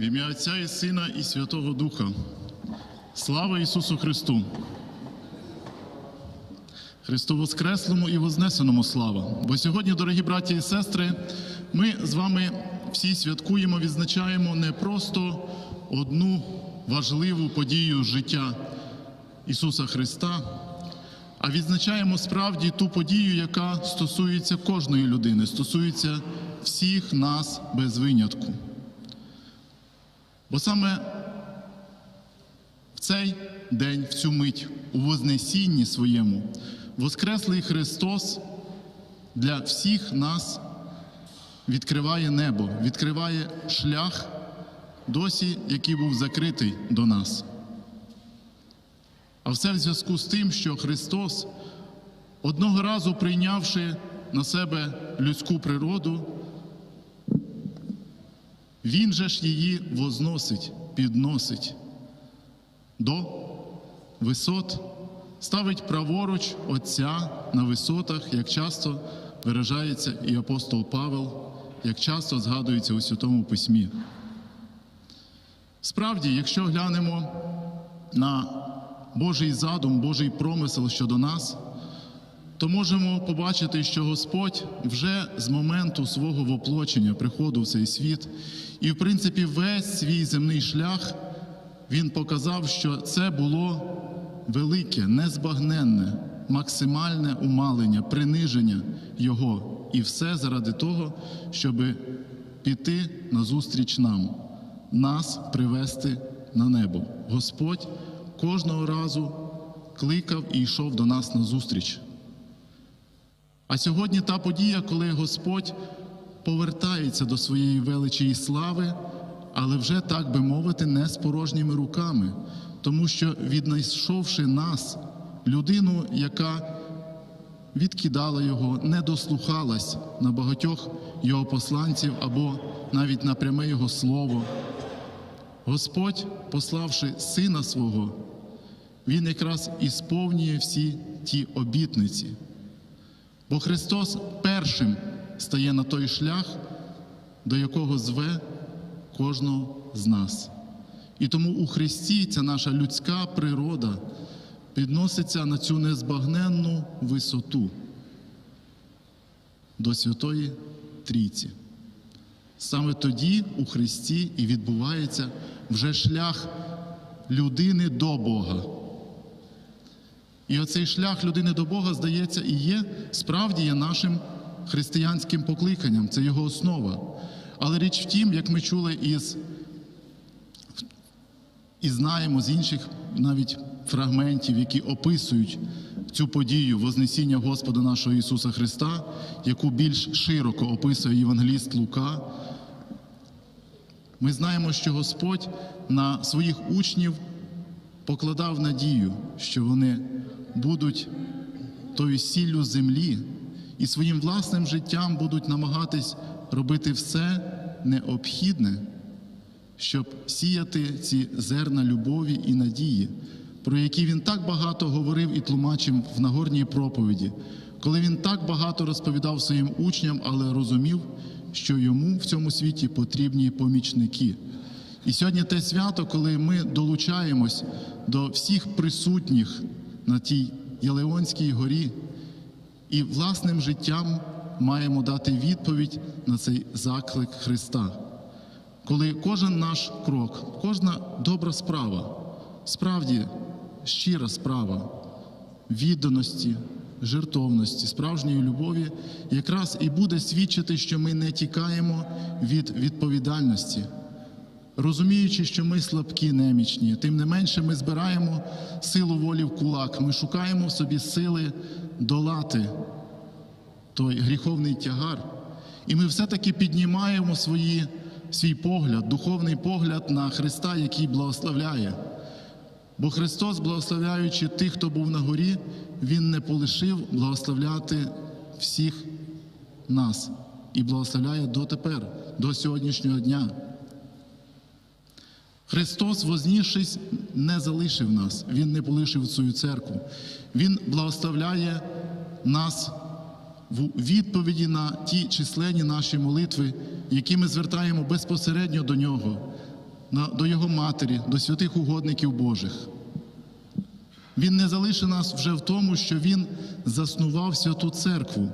В ім'я Отця і Сина і Святого Духа. Слава Ісусу Христу! Христу Воскреслому і Вознесеному слава! Бо сьогодні, дорогі браті і сестри, ми з вами всі святкуємо, відзначаємо не просто одну важливу подію життя Ісуса Христа, а відзначаємо справді ту подію, яка стосується кожної людини, стосується всіх нас без винятку. Бо саме в цей день, в цю мить, у Вознесінні своєму, Воскреслий Христос для всіх нас відкриває небо, відкриває шлях, досі, який був закритий до нас. А все в зв'язку з тим, що Христос, одного разу прийнявши на себе людську природу, Він же ж її возносить, підносить до висот, ставить праворуч Отця на висотах, як часто виражається і апостол Павел, як часто згадується у Святому Письмі. Справді, якщо глянемо на Божий задум, Божий промисел щодо нас, то можемо побачити, що Господь вже з моменту свого воплочення, приходу в цей світ, і, в принципі, весь свій земний шлях Він показав, що це було велике, незбагненне, максимальне умалення, приниження Його. І все заради того, щоб піти назустріч нам, нас привести на небо. Господь кожного разу кликав і йшов до нас на зустріч. А сьогодні та подія, коли Господь повертається до своєї величі і слави, але вже так би мовити, не з порожніми руками, тому що віднайшовши нас, людину, яка відкидала його, не дослухалась на багатьох його посланців або навіть на пряме його слово, Господь, пославши сина свого, Він якраз ісповнює всі ті обітниці. Бо Христос першим стає на той шлях, до якого зве кожного з нас. І тому у Христі ця наша людська природа підноситься на цю незбагненну висоту до Святої Трійці. Саме тоді у Христі і відбувається вже шлях людини до Бога. І оцей шлях людини до Бога, здається, і є справді є нашим християнським покликанням, це його основа. Але річ в тім, як ми чули із і знаємо з інших навіть фрагментів, які описують цю подію Вознесіння Господа нашого Ісуса Христа, яку більш широко описує Євангеліст Лука. Ми знаємо, що Господь на своїх учнів покладав надію, що вони будуть тою сіллю землі і своїм власним життям будуть намагатись робити все необхідне, щоб сіяти ці зерна любові і надії, про які він так багато говорив і тлумачив в Нагорній проповіді, коли він так багато розповідав своїм учням, але розумів, що йому в цьому світі потрібні помічники. І сьогодні те свято, коли ми долучаємось до всіх присутніх на тій Єлеонській горі, і власним життям маємо дати відповідь на цей заклик Христа. Коли кожен наш крок, кожна добра справа, справді щира справа відданості, жертовності, справжньої любові, якраз і буде свідчити, що ми не тікаємо від відповідальності. Розуміючи, що ми слабкі, немічні, тим не менше ми збираємо силу волі в кулак, ми шукаємо в собі сили долати той гріховний тягар, і ми все-таки піднімаємо свої, свій погляд, духовний погляд на Христа, який благословляє. Бо Христос, благословляючи тих, хто був на горі, Він не полишив благословляти всіх нас і благословляє дотепер, до сьогоднішнього дня. Христос, вознісшись, не залишив нас, Він не полишив свою церкву. Він благословляє нас в відповіді на ті численні наші молитви, які ми звертаємо безпосередньо до Нього, до Його матері, до святих угодників Божих. Він не залишив нас вже в тому, що Він заснував святу церкву,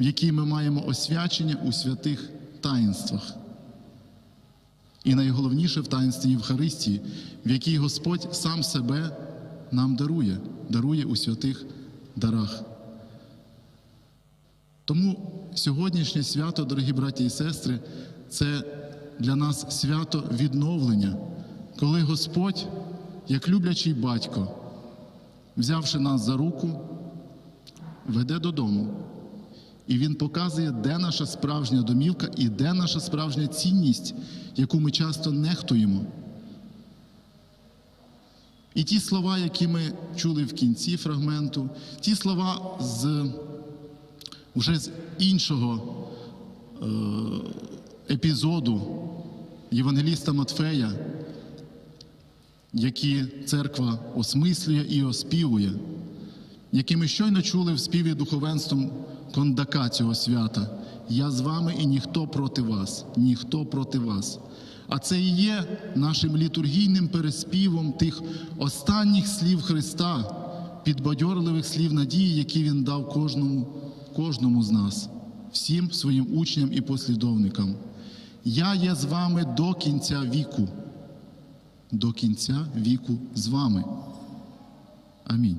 в якій ми маємо освячення у святих таїнствах. І найголовніше в таїнстві Євхаристії, в якій Господь сам себе нам дарує, дарує у святих дарах. Тому сьогоднішнє свято, дорогі браті і сестри, це для нас свято відновлення, коли Господь, як люблячий батько, взявши нас за руку, веде додому. І Він показує, де наша справжня домівка і де наша справжня цінність, яку ми часто нехтуємо. І ті слова, які ми чули в кінці фрагменту, ті слова з вже з іншого е, епізоду Євангеліста Матфея, які церква осмислює і оспівує, які ми щойно чули в співі духовенством кондака цього свята. Я з вами і ніхто проти вас, ніхто проти вас. А це і є нашим літургійним переспівом тих останніх слів Христа, підбадьорливих слів надії, які Він дав кожному, кожному з нас, всім своїм учням і послідовникам. Я є з вами до кінця віку, до кінця віку з вами. Амінь.